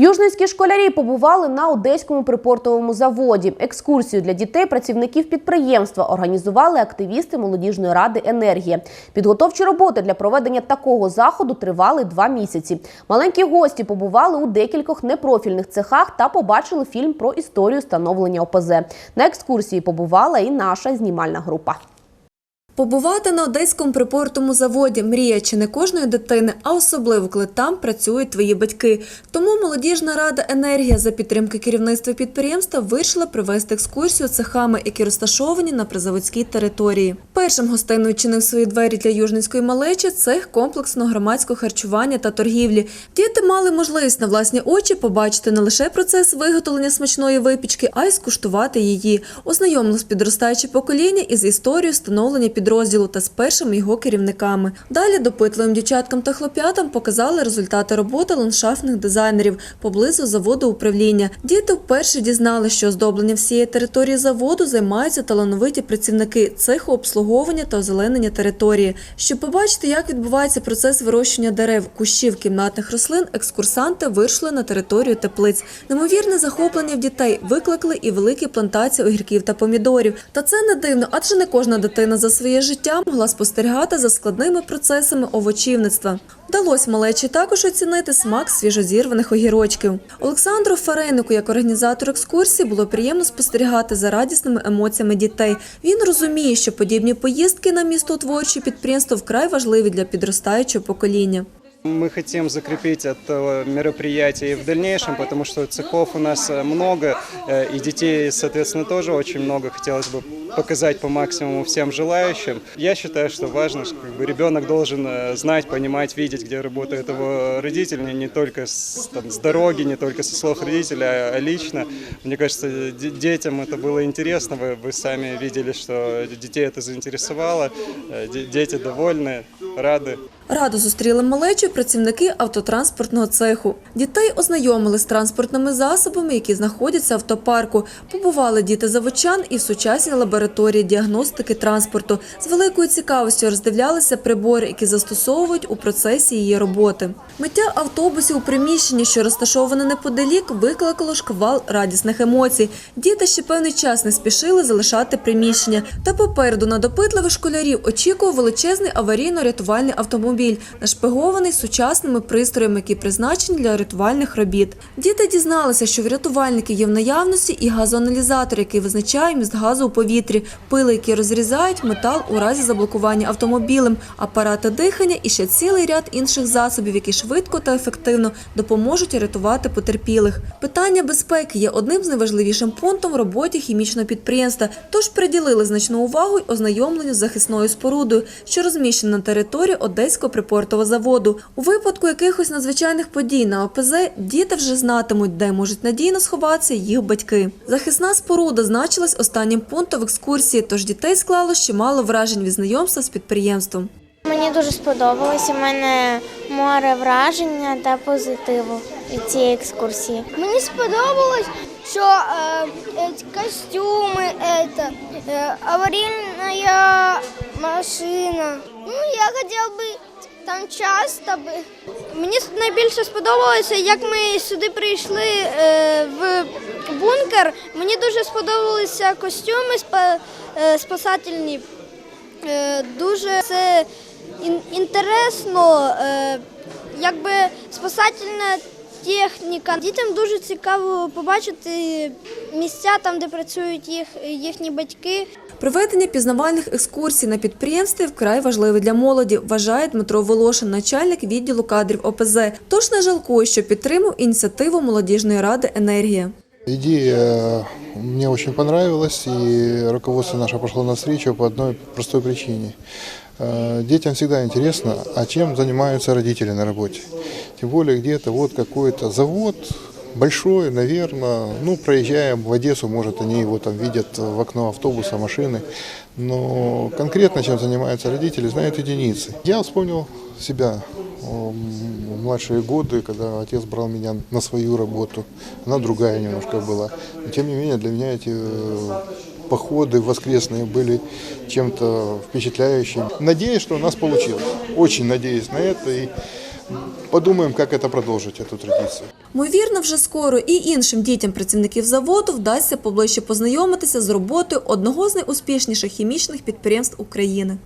Южницькі школярі побували на одеському припортовому заводі. Екскурсію для дітей працівників підприємства організували активісти молодіжної ради Енергія. Підготовчі роботи для проведення такого заходу тривали два місяці. Маленькі гості побували у декількох непрофільних цехах та побачили фільм про історію становлення ОПЗ. На екскурсії побувала і наша знімальна група. Побувати на одеському припортовому заводі мрія чи не кожної дитини, а особливо коли там працюють твої батьки. Тому молодіжна рада енергія за підтримки керівництва підприємства вирішила провести екскурсію цехами, які розташовані на призаводській території. Першим гостиною чинив свої двері для южницької малечі цех комплексного громадського харчування та торгівлі. Діти мали можливість на власні очі побачити не лише процес виготовлення смачної випічки, а й скуштувати її. Ознайомилось підростаюче покоління із історією становлення підрозділу та з першими його керівниками. Далі допитливим дівчаткам та хлоп'ятам показали результати роботи ландшафтних дизайнерів поблизу заводу управління. Діти вперше дізнали, що оздобленням всієї території заводу займаються талановиті працівники цеху обслуговування та озеленення території. Щоб побачити, як відбувається процес вирощування дерев, кущів, кімнатних рослин, екскурсанти вийшли на територію теплиць. Немовірне захоплення в дітей викликали і великі плантації огірків та помідорів. Та це не дивно, адже не кожна дитина за своє життя могла спостерігати за складними процесами овочівництва. Вдалося малечі також оцінити смак свіжозірваних огірочків. Олександру Фарейнику, як організатор екскурсії, було приємно спостерігати за радісними емоціями дітей. Він розуміє, що подібні поїздки на містотворчі підприємства вкрай важливі для підростаючого покоління. Мы хотим закрепить это мероприятие и в дальнейшем, потому что цехов у нас э, много, э, и детей, соответственно, тоже очень много. Хотелось бы показать по максимуму всем желающим. Я считаю, что важно, что как бы, ребенок должен э, знать, понимать, видеть, где работает его родитель, не, не только с, там, с дороги, не только со слов родителя, а, а лично. Мне кажется, де- детям это было интересно. Вы, вы сами видели, что детей это заинтересовало. Э, де- Дети довольны, рады. Радо зустріли малечу працівники автотранспортного цеху. Дітей ознайомили з транспортними засобами, які знаходяться в автопарку. Побували діти заводчан і в сучасній лабораторії діагностики транспорту. З великою цікавістю роздивлялися прибори, які застосовують у процесі її роботи. Миття автобусів у приміщенні, що розташоване неподалік, викликало шквал радісних емоцій. Діти ще певний час не спішили залишати приміщення. Та попереду на допитливих школярів очікував величезний аварійно-рятувальний автомобіль, нашпигований сучасними пристроями, які призначені для рятувальних робіт. Діти дізналися, що в рятувальників є в наявності і газоаналізатор, який визначає міст газу у повітрі, пили, які розрізають метал у разі заблокування автомобілем, апарати дихання і ще цілий ряд інших засобів, які швидко та ефективно допоможуть рятувати потерпілих. Питання безпеки є одним з найважливішим пунктом в роботі хімічного підприємства, тож приділили значну увагу й ознайомленню з захисною спорудою, що розміщена на території Одеського припортового заводу. У випадку якихось надзвичайних подій на ОПЗ діти вже знатимуть, де можуть надійно сховатися їх батьки. Захисна споруда значилась останнім пунктом в екскурсії, тож дітей склало чимало вражень від знайомства з підприємством. Мені дуже сподобалося. У мене море враження та позитиву від цієї екскурсії. Мені сподобалось, що е, е, костюми, это, е, аварійна машина. Ну, я хотів би там час та Мені найбільше сподобалося, як ми сюди прийшли е, в бункер. Мені дуже сподобалися костюми спа- е, спасательні. Е, дуже це інтересно, якби спасательна техніка. Дітям дуже цікаво побачити місця там, де працюють їх, їхні батьки. Проведення пізнавальних екскурсій на підприємстві вкрай важливе для молоді, вважає Дмитро Волошин, начальник відділу кадрів ОПЗ. Тож не жалкує, що підтримав ініціативу молодіжної ради Енергія. Идея э, мне очень понравилась, и руководство наше пошло навстречу по одной простой причине. Э, Детям всегда интересно, а чем занимаются родители на работе. Тем более где-то вот какой-то завод, большой, наверное, ну, проезжаем в Одессу, может, они его там видят в окно автобуса, машины, но конкретно чем занимаются родители, знают единицы. Я вспомнил себя в младшие годы, когда отец брал меня на свою работу. Она другая немножко была. Но тем не менее, для меня эти э, походы воскресные были чем-то впечатляющими. Надеюсь, что у нас получилось. Очень надеюсь на это. И подумаем, как это продолжить, эту традицию. Ймовірно, вже скоро і іншим дітям працівників заводу вдасться поближче познайомитися з роботою одного з найуспішніших хімічних підприємств України.